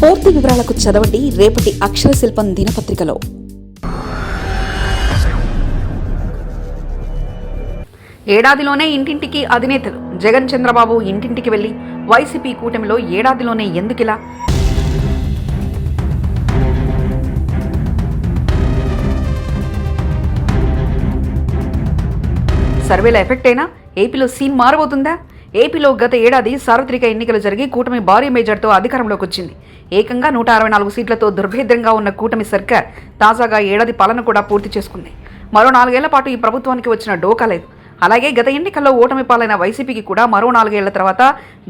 పూర్తి వివరాలకు చదవండి రేపటి అక్షర శిల్పం దినపత్రికలో. ఏడాదిలోనే ఇంటింటికి అధినేతలు. జగన్ చంద్రబాబు ఇంటింటికి వెళ్ళి వైసీపీ కూటమిలో ఏడాదిలోనే ఎందుకిలా? సర్వేల ఎఫెక్ట్ అయినా ఏపీలో సీన్ మారబోతుందా? ఏపీలో గత ఏడాది సార్వత్రిక ఎన్నికలు జరిగి కూటమి భారీ మేజర్తో అధికారంలోకి వచ్చింది. ఏకంగా నూట అరవై నాలుగు సీట్లతో దుర్భేద్రంగా ఉన్న కూటమి సర్కార్ తాజాగా ఏడాది పాలన కూడా పూర్తి చేసుకుంది. మరో నాలుగేళ్ళ పాటు ఈ ప్రభుత్వానికి వచ్చిన డోకా లేదు. అలాగే గత ఎన్నికల్లో ఓటమి పాలైన వైసీపీకి కూడా మరో నాలుగేళ్ళ తర్వాత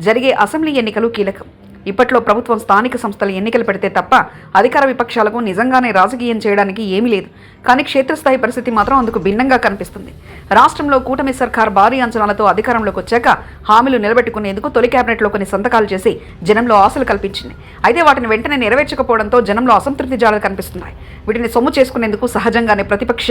జరిగే అసెంబ్లీ ఎన్నికలు కీలకం. ఇప్పట్లో ప్రభుత్వం స్థానిక సంస్థల ఎన్నికలు పెడితే తప్ప అధికార విపక్షాలకు నిజంగానే రాజకీయం చేయడానికి ఏమీ లేదు. కానీ క్షేత్రస్థాయి పరిస్థితి మాత్రం అందుకు భిన్నంగా కనిపిస్తుంది. రాష్ట్రంలో కూటమి సర్కార్ భారీ అంచనాలతో అధికారంలోకి వచ్చాక హామీలు నిలబెట్టుకునేందుకు తొలి కేబినెట్లో కొన్ని సంతకాలు చేసి జనంలో ఆశలు కల్పించింది. అయితే వాటిని వెంటనే నెరవేర్చకపోవడంతో జనంలో అసంతృప్తి జాడలు కనిపిస్తున్నాయి. వీటిని సొమ్ము చేసుకునేందుకు సహజంగానే ప్రతిపక్ష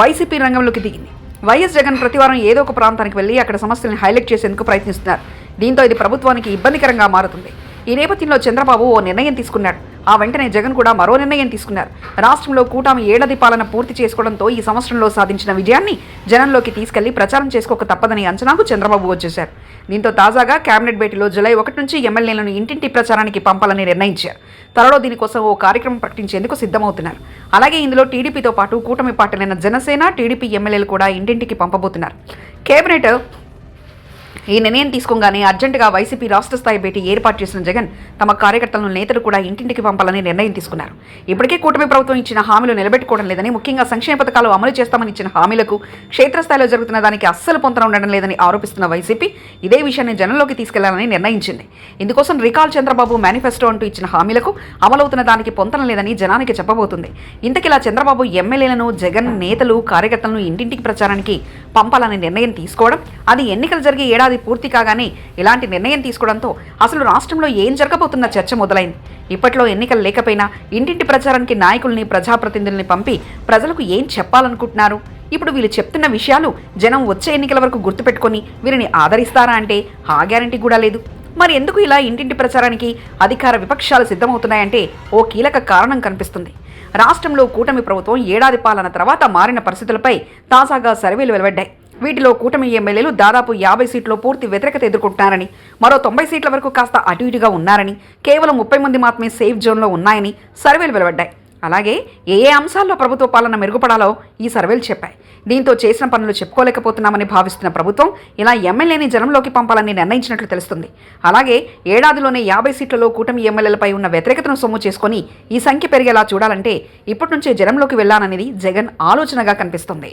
వైసీపీ రంగంలోకి దిగింది. వైఎస్ జగన్ ప్రతివారం ఏదో ఒక ప్రాంతానికి వెళ్ళి అక్కడ సమస్యలను హైలైట్ చేసేందుకు ప్రయత్నిస్తున్నారు. దీంతో ఇది ప్రభుత్వానికి ఇబ్బందికరంగా మారుతుంది. ఈ నేపథ్యంలో చంద్రబాబు ఓ నిర్ణయం తీసుకున్నాడు. ఆ వెంటనే జగన్ కూడా మరో నిర్ణయం తీసుకున్నారు. రాష్ట్రంలో కూటమి ఏడాది పాలన పూర్తి చేసుకోవడంతో ఈ సంవత్సరంలో సాధించిన విజయాన్ని జనంలోకి తీసుకెళ్ళి ప్రచారం చేసుకోక తప్పదని అంచనాకు చంద్రబాబు వచ్చేశారు. దీంతో తాజాగా కేబినెట్ భేటీలో జులై ఒకటి నుంచి ఎమ్మెల్యేలను ఇంటింటి ప్రచారానికి పంపాలని నిర్ణయించారు. త్వరలో దీనికోసం ఓ కార్యక్రమం ప్రకటించేందుకు సిద్ధమవుతున్నారు. అలాగే ఇందులో టీడీపీతో పాటు కూటమి పార్టీలైన జనసేన టీడీపీ ఎమ్మెల్యేలు కూడా ఇంటింటికి పంపబోతున్నారు. కేబినెట్ ఈ నిర్ణయం తీసుకోగానే అర్జెంటుగా వైసీపీ రాష్ట్ర స్థాయి భేటీ ఏర్పాటు చేసిన జగన్ తమ కార్యకర్తలను నేతలు కూడా ఇంటింటికి పంపాలని నిర్ణయం తీసుకున్నారు. ఇప్పటికే కూటమి ప్రభుత్వం ఇచ్చిన హామీలు నిలబెట్టుకోవడం లేదని ముఖ్యంగా సంక్షేమ పథకాలు అమలు చేస్తామని ఇచ్చిన హామీలకు క్షేత్రస్థాయిలో జరుగుతున్న దానికి అస్సలు పొంతన ఉండడం లేదని ఆరోపిస్తున్న వైసీపీ ఇదే విషయాన్ని జనంలోకి తీసుకెళ్ళాలని నిర్ణయించింది. ఇందుకోసం రికాల్ చంద్రబాబు మేనిఫెస్టో అంటూ ఇచ్చిన హామీలకు అమలవుతున్న దానికి పొంతన లేదని జనానికి చెప్పబోతుంది. ఇంతకిలా చంద్రబాబు ఎమ్మెల్యేలను జగన్ నేతలు కార్యకర్తలను ఇంటింటికి ప్రచారానికి పంపాలని నిర్ణయం తీసుకోవడం అది ఎన్నికలు జరిగే ఏడాది ఏడాది పూర్తి కాగానే ఇలాంటి నిర్ణయం తీసుకోవడంతో అసలు రాష్ట్రంలో ఏం జరగబోతున్న చర్చ మొదలైంది. ఇప్పట్లో ఎన్నికలు లేకపోయినా ఇంటింటి ప్రచారానికి నాయకుల్ని ప్రజాప్రతినిధుల్ని పంపి ప్రజలకు ఏం చెప్పాలనుకుంటున్నారు? ఇప్పుడు వీళ్ళు చెప్తున్న విషయాలు జనం వచ్చే ఎన్నికల వరకు గుర్తుపెట్టుకొని వీరిని ఆదరిస్తారా అంటే ఆ గ్యారంటీ కూడా లేదు. మరి ఎందుకు ఇలా ఇంటింటి ప్రచారానికి అధికార విపక్షాలు సిద్ధమవుతున్నాయంటే ఓ కీలక కారణం కనిపిస్తుంది. రాష్ట్రంలో కూటమి ప్రభుత్వం ఏడాది పాలన తర్వాత మారిన పరిస్థితులపై తాజాగా సర్వేలు వెలువడ్డాయి. వీటిలో కూటమి ఎమ్మెల్యేలు దాదాపు యాభై సీట్లో పూర్తి వ్యతిరేకత ఎదుర్కొంటున్నారని మరో తొంభై సీట్ల వరకు కాస్త అటు ఇటుగా ఉన్నారని కేవలం ముప్పై మంది మాత్రమే సేఫ్ జోన్లో ఉన్నాయని సర్వేలు వెలువడ్డాయి. అలాగే ఏ ఏ అంశాల్లో ప్రభుత్వ పాలన మెరుగుపడాలో ఈ సర్వేలు చెప్పాయి. దీంతో చేసిన పనులు చెప్పుకోలేకపోతున్నామని భావిస్తున్న ప్రభుత్వం ఇలా ఎమ్మెల్యేని జనంలోకి పంపాలని నిర్ణయించినట్లు తెలుస్తుంది. అలాగే ఏడాదిలోనే యాభై సీట్లలో కూటమి ఎమ్మెల్యేలపై ఉన్న వ్యతిరేకతను సొమ్ము చేసుకొని ఈ సంఖ్య పెరిగేలా చూడాలంటే ఇప్పటి నుంచే జనంలోకి వెళ్ళాలనేది జగన్ ఆలోచనగా కనిపిస్తుంది.